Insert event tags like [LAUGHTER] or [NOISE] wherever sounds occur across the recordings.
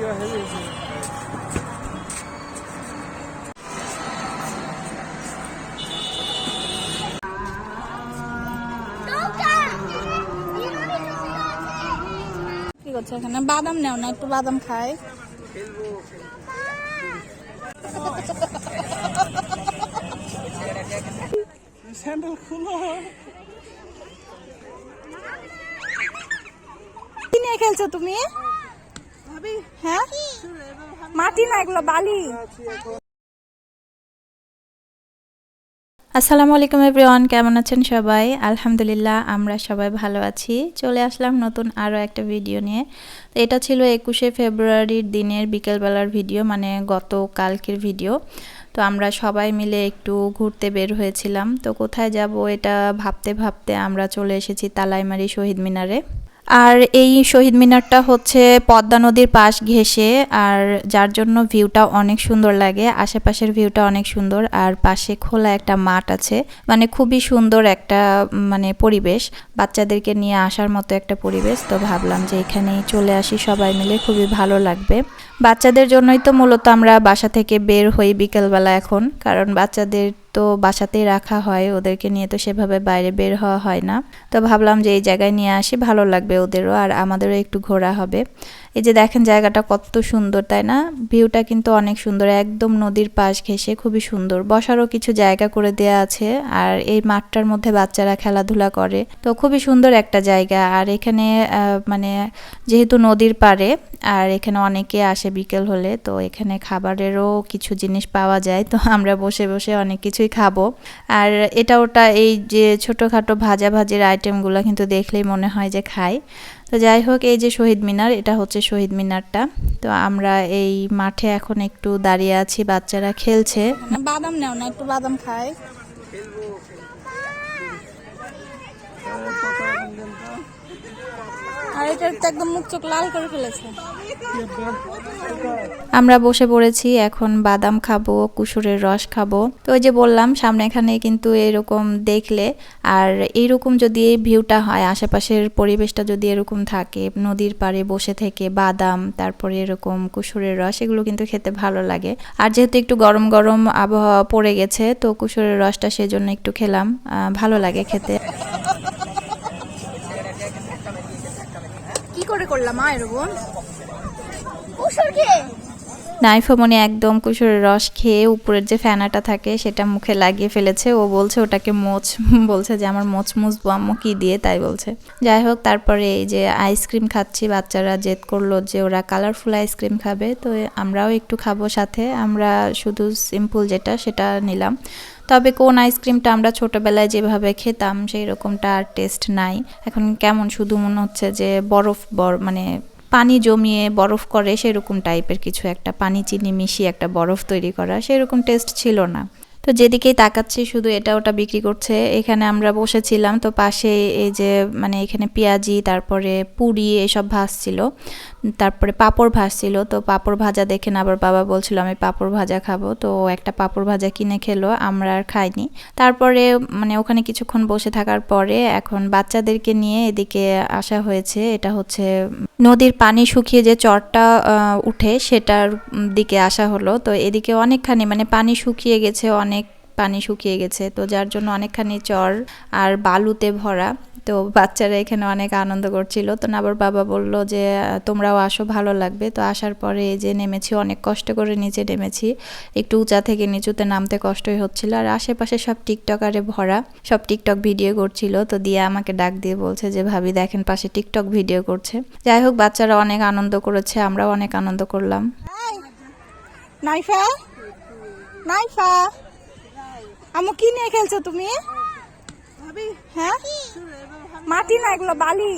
কি করছ এখানে? বাদাম নেও না একটু বাদাম খাই। স্যান্ডেল খুলো। কি নিয়ে খেলছো তুমি? হ্যাঁ? মাটি না এগুলো, বালি। আসসালামু আলাইকুম এভরিওয়ান, কেমন আছেন সবাই? আলহামদুলিল্লাহ, আমরা সবাই ভালো আছি। চলে আসলাম নতুন আরও একটা ভিডিও নিয়ে। তো এটা ছিল একুশে ফেব্রুয়ারির দিনের বিকেলবেলার ভিডিও মানে গত কালকের ভিডিও। তো আমরা সবাই মিলে একটু ঘুরতে বের হয়েছিলাম। তো কোথায় যাব এটা ভাবতে ভাবতে আমরা চলে এসেছি তালাইমারি শহীদ মিনারে। আর এই শহীদ মিনারটা হচ্ছে পদ্মা নদীর পাশ ঘেঁষে, আর যার জন্য ভিউটা অনেক সুন্দর লাগে। আশেপাশের ভিউটা অনেক সুন্দর, আর পাশে খোলা একটা মাঠ আছে। মানে খুবই সুন্দর একটা মানে পরিবেশ। বাচ্চাদেরকে নিয়ে আসার মতো একটা পরিবেশ। তো ভাবলাম যে এখানেই চলে আসি সবাই মিলে, খুবই ভালো লাগবে। বাচ্চাদের জন্যই তো মূলত আমরা বাসা থেকে বের হই বিকেলবেলা এখন, কারণ বাচ্চাদের তো বাসাতেই রাখা হয়, ওদেরকে নিয়ে তো সেভাবে বাইরে বের হওয়া হয় না। তো ভাবলাম যে এই জায়গায় নিয়ে আসি, ভালো লাগবে ওদেরও, আর আমাদেরও একটু ঘোরা হবে। এই যে দেখেন জায়গাটা কত সুন্দর, তাই না? ভিউটা কিন্তু অনেক সুন্দর, একদম নদীর পাশ ঘেঁষে খুবই সুন্দর। বসারও কিছু জায়গা করে দেয়া আছে, আর এই মাঠটার মধ্যে বাচ্চারা খেলাধুলা করে। তো খুবই সুন্দর একটা জায়গা, আর এখানে মানে যেহেতু নদীর পাড়ে, আর এখানে অনেকে আসে বিকেল হলে, তো এখানে খাবারেরও কিছু জিনিস পাওয়া যায়, তো আমরা বসে বসে অনেক কিছুই খাব। আর এটা ওটা এই যে ছোটোখাটো ভাজা ভাজির আইটেমগুলো কিন্তু দেখলেই মনে হয় যে খাই। তো যাই হোক, এই যে শহীদ মিনার, এটা হচ্ছে শহীদ মিনারটা। তো আমরা এই মাঠে এখন একটু দাঁড়িয়ে আছি, বাচ্চারা খেলছে। বাদাম নেও না, একটু বাদাম খাই। আমরা বসে পড়েছি, এখন বাদাম খাব, কুসুরের রস খাব। তো ওই যে বললাম সামনে এখানে কিন্তু এরকম দেখলে, আর এইরকম যদি এই ভিউটা হয়, আশেপাশের পরিবেশটা যদি এরকম থাকে, নদীর পাড়ে বসে থেকে বাদাম, তারপরে এরকম কুসুরের রস, এগুলো কিন্তু খেতে ভালো লাগে। আর যেহেতু একটু গরম গরম আবহাওয়া পড়ে গেছে, তো কুসুরের রসটা সেজন্য একটু খেলাম ভালো লাগে খেতে কি করে করলাম এরকম নাইফামনি একদম কুসুরের রস খেয়ে উপরের যে ফ্যানাটা থাকে সেটা মুখে লাগিয়ে ফেলেছে। ও বলছে ওটাকে মোচ, [LAUGHS] বলছে যে আমার মোচ মুছবো, আম্মু কি দিয়ে তাই বলছে। যাই হোক, তারপরে এই যে আইসক্রিম খাচ্ছি, বাচ্চারা জেদ করল যে ওরা কালারফুল আইসক্রিম খাবে। তো আমরাও একটু খাব সাথে। আমরা শুধু সিম্পল যেটা, সেটা নিলাম। তবে কোন আইসক্রিমটা আমরা ছোটোবেলায় যেভাবে খেতাম সেই রকমটা আর টেস্ট নাই। এখন কেমন শুধু মনে হচ্ছে যে বরফ বর মানে পানি জমিয়ে বরফ করে সেরকম টাইপের কিছু একটা, পানি, চিনি মিশিয়ে একটা বরফ তৈরি করা, সেরকম টেস্ট ছিল না। তো যেদিকেই তাকাচ্ছি, শুধু এটা ওটা বিক্রি করছে। এখানে আমরা বসেছিলাম, তো পাশে এই যে মানে এখানে পেঁয়াজি, তারপরে পুরি এসব ভাসছিল তারপরে পাঁপড় ভাসছিল তো পাঁপড় ভাজা দেখে না, আবার বাবা বলছিল, আমি পাঁপড় ভাজা খাব। তো একটা পাঁপড় ভাজা কিনে খেলো, আমরা আর খাইনি। তারপরে মানে ওখানে কিছুক্ষণ বসে থাকার পরে এখন বাচ্চাদেরকে নিয়ে এদিকে আসা হয়েছে। এটা হচ্ছে নদীর পানি শুকিয়ে যে চরটা উঠে সেটার দিকে আসা হলো। তো এদিকে অনেকখানি মানে পানি শুকিয়ে গেছে অনেক পানি শুকিয়ে গেছে। তো যার জন্য অনেকখানি চর আর বালুতে ভরা। তো বাচ্চারা এখানে অনেক আনন্দ করছিল। তো আবার বাবা বলল যে, তোমরাও আসো, ভালো লাগবে। তো আসার পরে এই যে নেমেছি, অনেক কষ্ট করে নিচে নেমেছি। একটু উঁচা থেকে নিচুতে নামতে কষ্টই হচ্ছিল। আর আশেপাশে সব টিকটকারে ভরা, সব টিকটক ভিডিও করছিল। তো দিয়ে আমাকে ডাক দিয়ে বলছে যে, ভাবি, দেখেন পাশে টিকটক ভিডিও করছে। যাই হোক, বাচ্চারা অনেক আনন্দ করেছে, আমরাও অনেক আনন্দ করলাম। নাইফা নাইফা। আমু কি নিয়ে খেলছো তুমি? হ্যাঁ? মাটি না এগুলো বালি?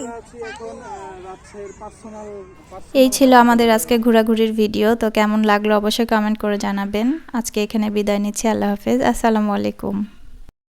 এই ছিল আমাদের আজকে ঘোরাঘুরির ভিডিও তো কেমন লাগল অবশ্যই কমেন্ট করে জানাবেন। আজকে এখানে বিদায় নিচ্ছি আল্লাহ হাফেজ আসসালামু আলাইকুম।